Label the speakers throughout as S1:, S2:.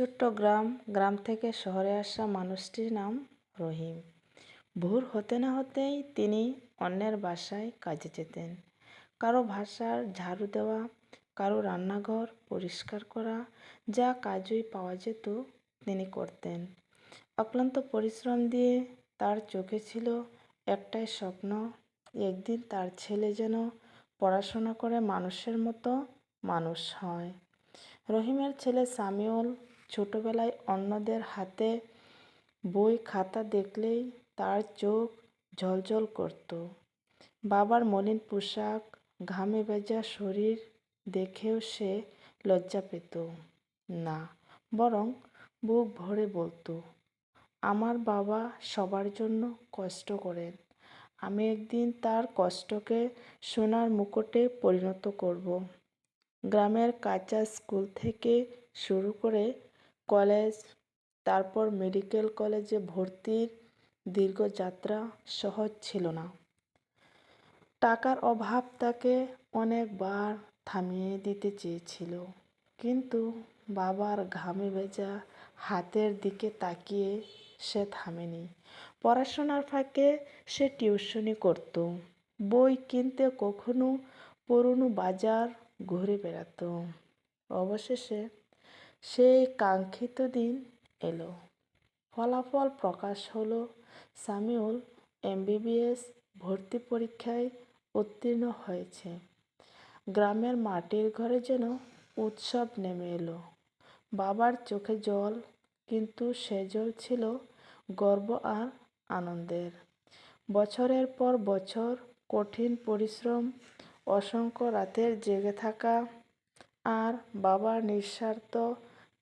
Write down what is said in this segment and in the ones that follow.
S1: ছোট্ট গ্রাম গ্রাম থেকে শহরে আসা মানুষটির নাম রহিম। ভোর হতে না হতেই তিনি অন্যের বাসায় কাজে যেতেন। কারও ভাষার ঝাড়ু দেওয়া, কারও রান্নাঘর পরিষ্কার করা, যা কাজই পাওয়া যেত তিনি করতেন। অক্লান্ত পরিশ্রম দিয়ে তার চোখে ছিল একটাই স্বপ্ন, একদিন তার ছেলে যেন পড়াশোনা করে মানুষের মতো মানুষ হয়। রহিমের ছেলে সামিউল ছোটবেলায় অন্যদের হাতে বই খাতা দেখলেই তার চোখ ঝলঝল করত। বাবার মলিন পোশাক, ঘামে ভেজা শরীর দেখেও সে লজ্জা পেত। না, বরং বুক ভরে বলতো, আমার বাবা সবার জন্য কষ্ট করেন। আমি একদিন তার কষ্টকে সোনার মুকুটে পরিণত করব। গ্রামের কাঁচা স্কুল থেকে শুরু করে কলেজ, তারপর মেডিকেল কলেজে ভর্তির দীর্ঘ যাত্রা সহজ ছিল না। টাকার অভাব তাকে অনেকবার থামিয়ে দিতে চেয়েছিল। কিন্তু বাবার ঘামে ভেজা হাতের দিকে তাকিয়ে সে থামেনি। পড়াশোনার ফাঁকে সে টিউশনি করত। বই কিনতে কখনো পুরনো বাজার ঘুরে বেড়াতো। অবশেষে সেই কাঙ্ক্ষিত দিন এলো। ফলাফল প্রকাশ হলো, সামিউল এমবিবিএস ভর্তি পরীক্ষায় উত্তীর্ণ হয়েছে। গ্রামের মাটির ঘরে যেন উৎসব নেমে এলো। বাবার চোখে জল, কিন্তু সে জল ছিল গর্ব আর আনন্দের। বছরের পর বছর কঠিন পরিশ্রম, অসংখ্য রাতের জেগে থাকা আর বাবার নিঃস্বার্থ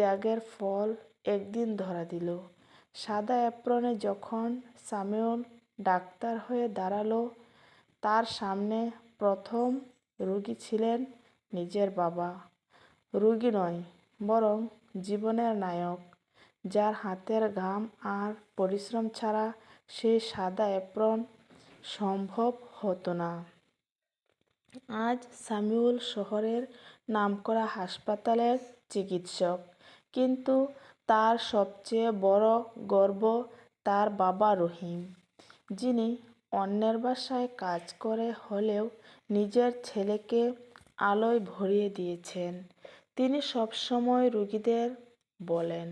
S1: ত্যাগের ফল একদিন ধরা দিল। সাদা অ্যাপ্রনে যখন সামিউল ডাক্তার হয়ে দাঁড়াল, তার সামনে প্রথম রুগী ছিলেন নিজের বাবা। রুগী নয়, বরং জীবনের নায়ক। যার হাতের ঘাম আর পরিশ্রম ছাড়া সেই সাদা অ্যাপ্রন সম্ভব হতো না। আজ সামিউল শহরের নামকরা হাসপাতালের চিকিৎসক। কিন্তু তার সবচেয়ে বড় গর্ব তার বাবা রহিম, যিনি অন্যের বাসায় কাজ করে হলেও নিজের ছেলেকে আলোয় ভরিয়ে দিয়েছেন। তিনি সবসময় রুগীদের বলেন,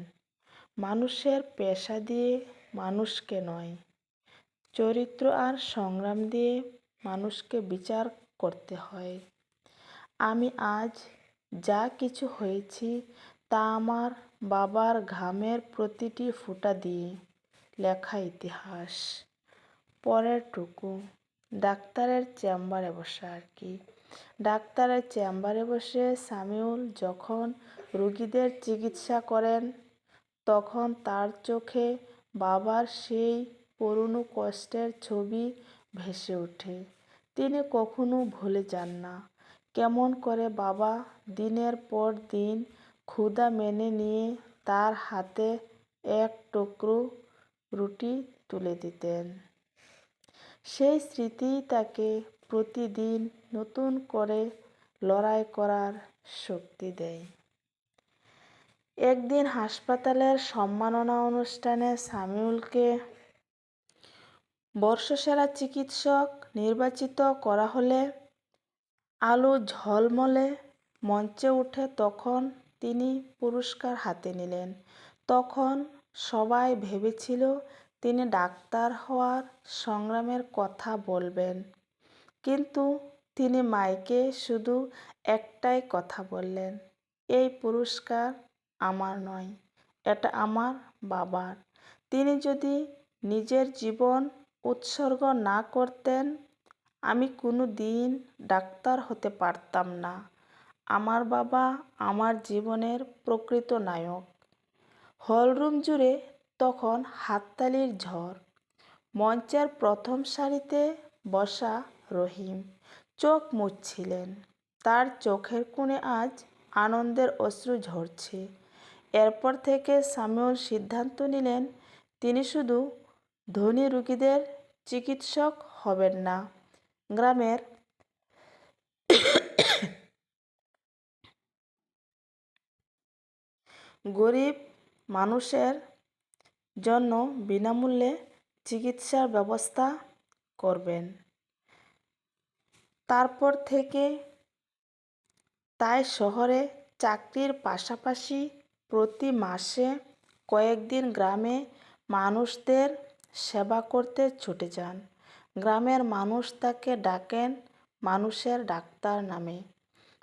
S1: মানুষের পেশা দিয়ে মানুষকে নয়, চরিত্র আর সংগ্রাম দিয়ে মানুষকে বিচার করতে হয়। আমি আজ যা কিছু হয়েছি তা আমার বাবার ঘামের প্রতিটি ফোঁটা দিয়ে লেখা ইতিহাস। পরের টুকু ডাক্তারের চেম্বারে বসে আর কি। ডাক্তারের চেম্বারে বসে সামিউল যখন রুগীদের চিকিৎসা করেন, তখন তার চোখে বাবার সেই পুরনো কষ্টের ছবি ভেসে ওঠে। তিনি কখনো ভুলে যান না। কেমন করে বাবা দিনের পর দিন ক্ষুধা মেনে নিয়ে তার হাতে এক টুকরো রুটি তুলে দিতেন। সেই স্মৃতি তাকে প্রতিদিন নতুন করে লড়াই করার শক্তি দেয়। একদিন হাসপাতালের সম্মাননা অনুষ্ঠানে সামিউলকে বর্ষসেরা চিকিৎসক নির্বাচিত করা হলে আলো ঝলমলে মঞ্চে উঠে তখন তিনি পুরস্কার হাতে নিলেন। তখন সবাই ভেবেছিল তিনি ডাক্তার হওয়ার সংগ্রামের কথা বলবেন। কিন্তু তিনি মাইকে শুধু একটাই কথা বললেন, এই পুরস্কার আমার নয়, এটা আমার বাবার। তিনি যদি নিজের জীবন উৎসর্গ না করতেন, আমি কোনো দিন ডাক্তার হতে পারতাম না। আমার বাবা আমার জীবনের প্রকৃত নায়ক। হলরুম জুড়ে তখন হাততালির ঝড়। মঞ্চের প্রথম সারিতে বসা রহিম চোখ মুছছিলেন। তার চোখের কোণে আজ আনন্দের অশ্রু ঝরছে। এরপর থেকে সামিউল সিদ্ধান্ত নিলেন, তিনি শুধু ধনী রুগীদের চিকিৎসক হবেন না। গ্রামের গরিব মানুষের জন্য বিনামূল্যে চিকিৎসার ব্যবস্থা করবেন। তারপর থেকে তাই শহরে চাকরির পাশাপাশি প্রতি মাসে কয়েকদিন গ্রামে মানুষদের সেবা করতে ছুটে যান। গ্রামের মানুষ তাকে ডাকেন মানুষের ডাক্তার নামে।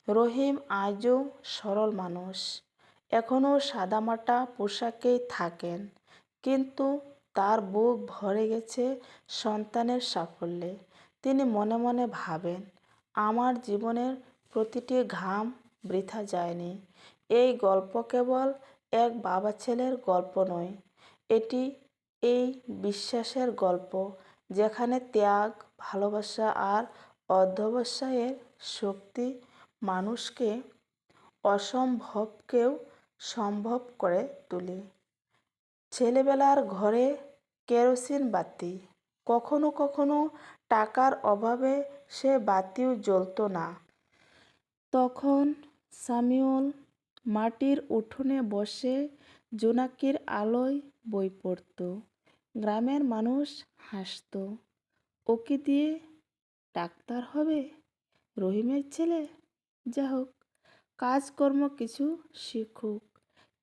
S1: রহিম আজও সরল মানুষ। এখনও সাদামাটা পোশাকেই থাকেন, কিন্তু তার বুক ভরে গেছে সন্তানের সাফল্যে। তিনি মনে মনে ভাবেন, আমার জীবনের প্রতিটি ঘাম বৃথা যায়নি। এই গল্প কেবল এক বাবা ছেলের গল্প নয়, এটি এই বিশ্বাসের গল্প যেখানে ত্যাগ, ভালোবাসা আর অধ্যবসায়ের শক্তি মানুষকে, অসম্ভবকেও সম্ভব করে তোলে। ছেলেবেলার ঘরে কেরোসিন বাতি। কখনো কখনো টাকার অভাবে সে বাতিও জ্বলতো না। তখন সামিউল মাটির উঠোনে বসে জোনাকির আলোয় বই পড়ত। গ্রামের মানুষ হাসত। ওকে দিয়ে ডাক্তার হবে? রহিমের ছেলে? যা হোক কাজকর্ম কিছু শিখুক।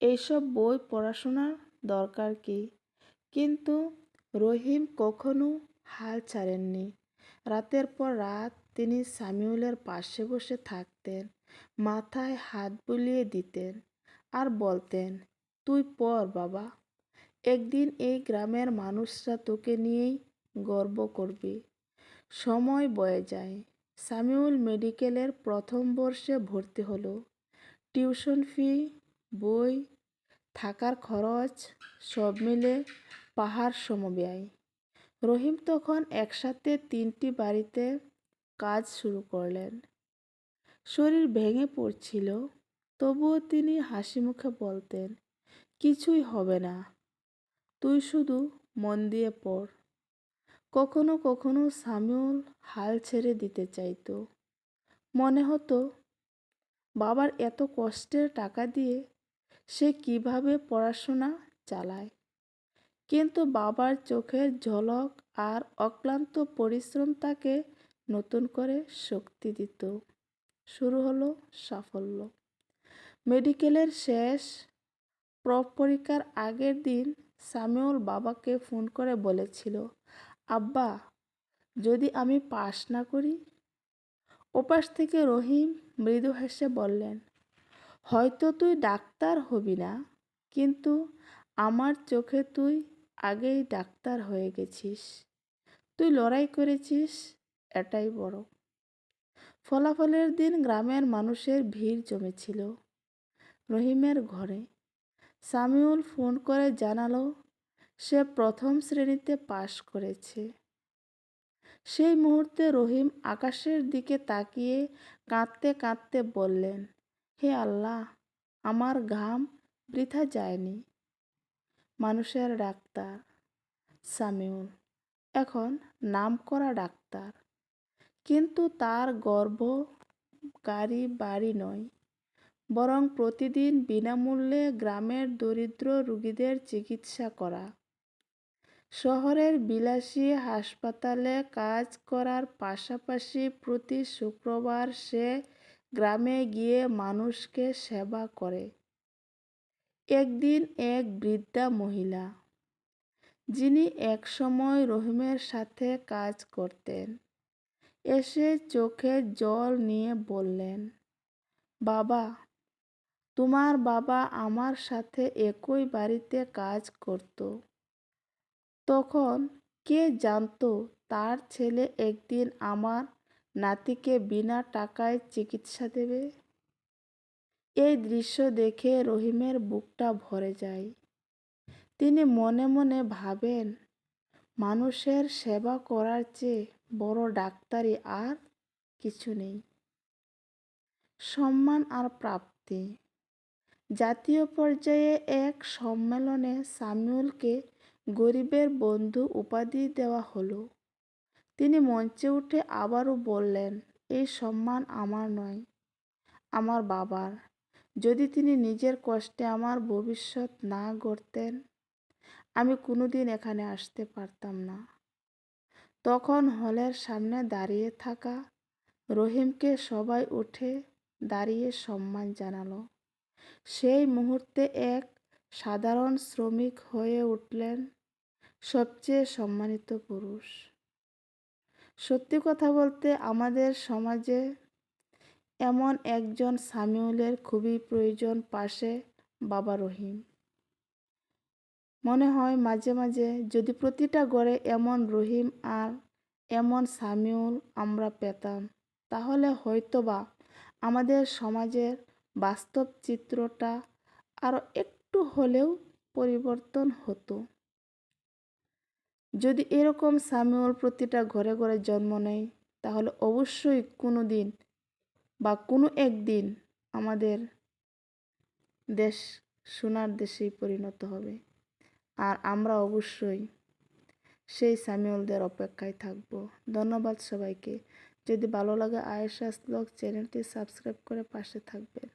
S1: এইসব বই পড়াশোনার দরকার কি? কিন্তু রহিম কখনো হাল ছাড়েননি। রাতের পর রাত তিনি সামিউলের পাশে বসে থাকতেন, মাথায় হাত বুলিয়ে দিতেন আর বলতেন, তুই পর বাবা। একদিন এই গ্রামের মানুষরা তোকে নিয়েই গর্ব করবে। সময় বয়ে যায়। সামিউল মেডিকেলের প্রথম বর্ষে ভর্তি হলো। টিউশন ফি, বই, থাকার খরচ সব মিলে পাহাড় সমব্যয়। রহিম তখন একসাথে তিনটি বাড়িতে কাজ শুরু করলেন। শরীর ভেঙে পড়ছিল, তবুও তিনি হাসি মুখে বলতেন, কিছুই হবে না, তুই শুধু মন দিয়ে পড়। কখনো কখনো সামিউল হাল ছেড়ে দিতে চাইতো। মনে হতো, বাবার এত কষ্টের টাকা দিয়ে সে কীভাবে পড়াশোনা চালায়? কিন্তু বাবার চোখের ঝলক আর অক্লান্ত পরিশ্রম তাকে নতুন করে শক্তি দিত। শুরু হলো সাফল্য। মেডিকেলের শেষ পরীক্ষার আগের দিন সামিউল বাবাকে ফোন করে বলেছিল আব্বা, যদি আমি পাস না করি? ওপাশ থেকে রহিম মৃদু হেসে বললেন, হয়তো তুই ডাক্তার হবি না, কিন্তু আমার চোখে তুই আগেই ডাক্তার হয়ে গেছিস। তুই লড়াই করেছিস, এটাই বড়। ফলাফলের দিন গ্রামের মানুষের ভিড় জমেছিল। রহিমের ঘরে সামিউল ফোন করে জানালো সে প্রথম শ্রেণীতে পাশ করেছে। সেই মুহূর্তে রহিম আকাশের দিকে তাকিয়ে কাঁদতে কাঁদতে বললেন, হে আল্লাহ, আমার ঘাম বৃথা যায়নি। মানুষের ডাক্তার, সামিউল, এখন নাম করা ডাক্তার। কিন্তু তার গর্ব গাড়ি বাড়ি নয়, বরং প্রতিদিন বিনামূল্যে গ্রামের দরিদ্র রুগীদের চিকিৎসা করা। শহরের বিলাসী হাসপাতালে কাজ করার পাশাপাশি প্রতি শুক্রবার সে গ্রামে গিয়ে মানুষকে সেবা করে। একদিন এক বৃদ্ধা মহিলা, যিনি একসময় রহিমের সাথে কাজ করতেন, এসে চোখে জল নিয়ে বললেন, বাবা, তোমার বাবা আমার সাথে একই বাড়িতে কাজ করত। তখন কে জানতো তার ছেলে একদিন আমার নাতিকে বিনা টাকায় চিকিৎসা দেবে? এই দৃশ্য দেখে রহিমের বুকটা ভরে যায়। তিনি মনে মনে ভাবেন, মানুষের সেবা করার চেয়ে বড় ডাক্তারি আর কিছু নেই। সম্মান আর প্রাপ্তি। জাতীয় পর্যায়ে এক সম্মেলনে সামিউলকে গরিবের বন্ধু উপাধি দেওয়া হলো। তিনি মঞ্চে উঠে আবারও বললেন এই সম্মান আমার নয়, আমার বাবার। যদি তিনি নিজের কষ্টে আমার ভবিষ্যৎ না গড়তেন, আমি কোনোদিন এখানে আসতে পারতাম না। তখন হলের সামনে দাঁড়িয়ে থাকা রহিমকে সবাই উঠে দাঁড়িয়ে সম্মান জানালো। সেই মুহূর্তে এক সাধারণ শ্রমিক হয়ে উঠলেন সবচেয়ে সম্মানিত পুরুষ। সত্যি কথা বলতে আমাদের সমাজে এমন একজন সামিউলের খুবই প্রয়োজন পাশে বাবা রহিম। মনে হয় মাঝে মাঝে যদি প্রতিটা গড়ে এমন রহিম আর এমন সামিউল আমরা পেতাম, তাহলে হয়তোবা আমাদের সমাজের বাস্তব চিত্রটা আরও একটু হলেও পরিবর্তন হতো। যদি এরকম সামিউল প্রতিটা ঘরে ঘরে জন্ম নেয়, তাহলে অবশ্যই কোনো দিন বা কোনো একদিন আমাদের দেশ সোনার দেশেই পরিণত হবে। আর আমরা অবশ্যই সেই সামিউলদের অপেক্ষায় থাকব। ধন্যবাদ সবাইকে। যদি ভালো লাগে আয়েশাস ব্লগ চ্যানেলটি সাবস্ক্রাইব করে পাশে থাকবেন।